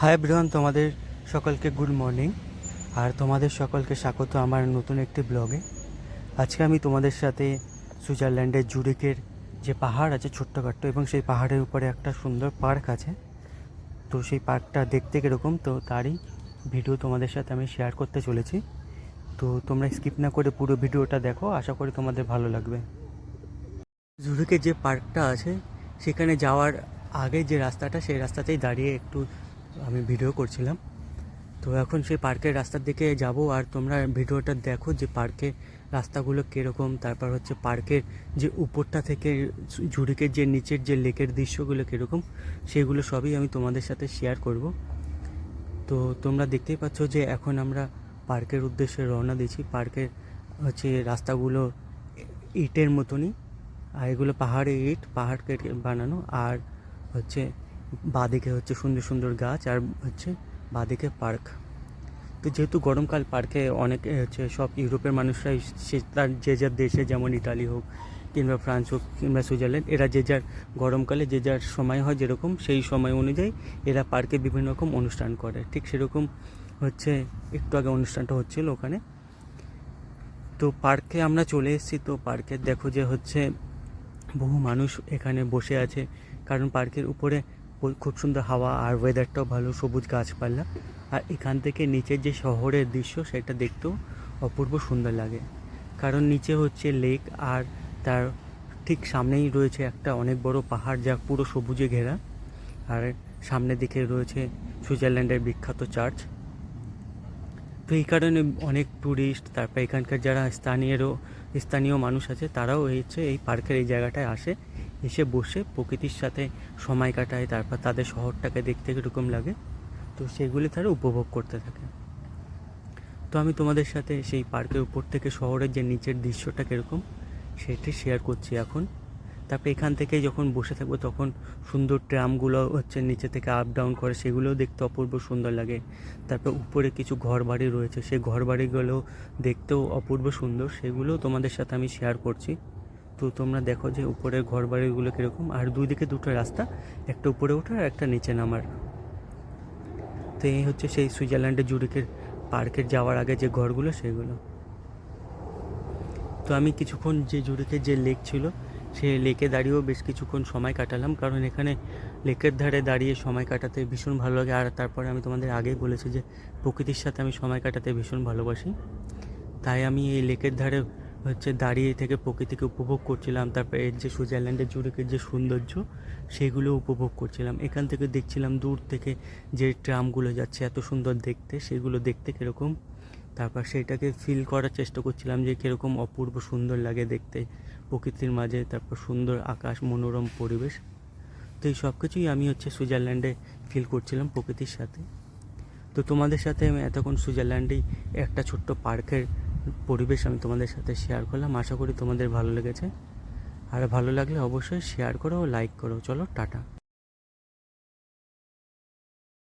Hi everyone তোমাদের সকলকে good morning আর তোমাদের সকলকে স্বাগত আমার নতুন একটি ব্লগে আজকে আমি তোমাদের সাথে সুইজারল্যান্ডের জুরিকের যে পাহাড় আছে ছোট্টখাট্ট এবং সেই পাহাড়ের উপরে একটা সুন্দর পার্ক আছে। তো সেই পার্কটা দেখতে কীরকম, তো তারই ভিডিও তোমাদের সাথে আমি শেয়ার করতে চলেছি। তো তোমরা স্কিপ না করে পুরো ভিডিওটা দেখো, আশা করি তোমাদের ভালো লাগবে। জুরিকের যে পার্কটা আছে, সেখানে যাওয়ার আগে যে রাস্তাটা, সেই রাস্তাতেই দাঁড়িয়ে একটু আমি ভিডিও করছিলাম। তো এখন সেই পার্কের রাস্তার দিকে যাব আর তোমরা ভিডিওটা দেখো যে পার্কের রাস্তাগুলো কীরকম। তারপর হচ্ছে পার্কের যে উপরটা থেকে ঝুড়িকের যে নিচের যে লেকের দৃশ্যগুলো কীরকম, সেগুলো সবই আমি তোমাদের সাথে শেয়ার করব। তো তোমরা দেখতেই পাচ্ছ যে এখন আমরা পার্কের উদ্দেশ্যে রওনা দিচ্ছি পার্কের হচ্ছে রাস্তাগুলো ইটের মতনই, আর এগুলো পাহাড়ে ইট পাহাড় কেটে বানানো। আর হচ্ছে বাঁদিকে হচ্ছে সুন্দর সুন্দর গাছ আর হচ্ছে বাঁদিকে পার্ক। তো যেহেতু গরমকাল, পার্কে অনেকে হচ্ছে সব ইউরোপের মানুষরাই সে, তার যে যার দেশে, যেমন ইটালি হোক কিংবা ফ্রান্স হোক কিংবা সুইজারল্যান্ড, এরা যে যার গরমকালে, যে যার সময় হয় যেরকম, সেই সময় অনুযায়ী এরা পার্কে বিভিন্ন রকম অনুষ্ঠান করে। ঠিক সেরকম হচ্ছে একটু আগে অনুষ্ঠানটা হচ্ছিল ওখানে। তো পার্কে আমরা চলে এসেছি, তো পার্কে দেখো যে হচ্ছে বহু মানুষ এখানে বসে আছে। কারণ পার্কের উপরে খুব সুন্দর হাওয়া আর ওয়েদারটাও ভালো, সবুজ গাছপালা। আর এখান থেকে নিচের যে শহরের দৃশ্য, সেটা দেখতেও অপূর্ব সুন্দর লাগে। কারণ নিচে হচ্ছে লেক আর তার ঠিক সামনেই রয়েছে একটা অনেক বড় পাহাড় যা পুরো সবুজে ঘেরা। আর সামনের দিকে রয়েছে সুইজারল্যান্ডের বিখ্যাত চার্চ তো এই কারণে অনেক ট্যুরিস্ট তারপর এখানকার যারা স্থানীয়রও, স্থানীয় মানুষ আছে, তারাও হচ্ছে এই পার্কের এই জায়গাটায় আসে। এসে বসে প্রকৃতির সাথে সময় কাটায়, তারপর তাদের শহরটাকে দেখতে কীরকম লাগে। তো সেগুলি তারা উপভোগ করতে থাকে। তো আমি তোমাদের সাথে সেই পার্কের উপর থেকে শহরের যে নিচের দৃশ্যটা কীরকম, সেটি শেয়ার করছি এখন। তারপরে এখান থেকে যখন বসে থাকব, তখন সুন্দর ট্রামগুলো হচ্ছে নিচে থেকে আপ ডাউন করে, সেগুলোও দেখতে অপূর্ব সুন্দর লাগে। তারপর উপরে কিছু ঘর বাড়ি রয়েছে, সেই ঘর বাড়িগুলো দেখতেও অপূর্ব সুন্দর, সেগুলোও তোমাদের সাথে আমি শেয়ার করছি। তো তোমরা দেখো যে উপরের ঘর বাড়িগুলো কীরকম। আর দুই দিকে দুটো রাস্তা, একটা উপরে ওঠার আর একটা নিচে নামার। তো এই হচ্ছে সেই সুইজারল্যান্ডের জুরিকের পার্কের যাওয়ার আগে যে ঘরগুলো, সেগুলো। তো আমি কিছুক্ষণ যে জুরিকের যে লেক ছিল, সেই লেকে দাঁড়িয়েও বেশ কিছুক্ষণ সময় কাটালাম। কারণ এখানে লেকের ধারে দাঁড়িয়ে সময় কাটাতে ভীষণ ভালো লাগে। আর তারপরে আমি তোমাদের আগেই বলেছি যে প্রকৃতির সাথে আমি সময় কাটাতে ভীষণ ভালোবাসি। তাই আমি এই লেকের ধারে হচ্ছে দাঁড়িয়ে থেকে প্রকৃতিকে উপভোগ করছিলাম, তারপরে এর যে সুইজারল্যান্ডের জুরিকের যে সৌন্দর্য, সেগুলো উপভোগ করছিলাম। এখান থেকে দেখছিলাম দূর থেকে যে ট্রামগুলো যাচ্ছে, এত সুন্দর দেখতে, সেগুলো দেখতে কীরকম। তারপর সেটাকে ফিল করার চেষ্টা করছিলাম যে কীরকম অপূর্ব সুন্দর লাগে দেখতে, প্রকৃতির মাঝে, তারপর সুন্দর আকাশ, মনোরম পরিবেশ। তো এই সব কিছুই আমি হচ্ছে সুইজারল্যান্ডে ফিল করছিলাম প্রকৃতির সাথে। তো তোমাদের সাথে আমি এতক্ষণ সুইজারল্যান্ডেই একটা ছোট্ট পার্কের পরিবেশ আমি তোমাদের সাথে শেয়ার করলাম। আশা করি তোমাদের ভালো লেগেছে। আর ভালো লাগলে অবশ্যই শেয়ার করো লাইক করো। চলো, টাটা।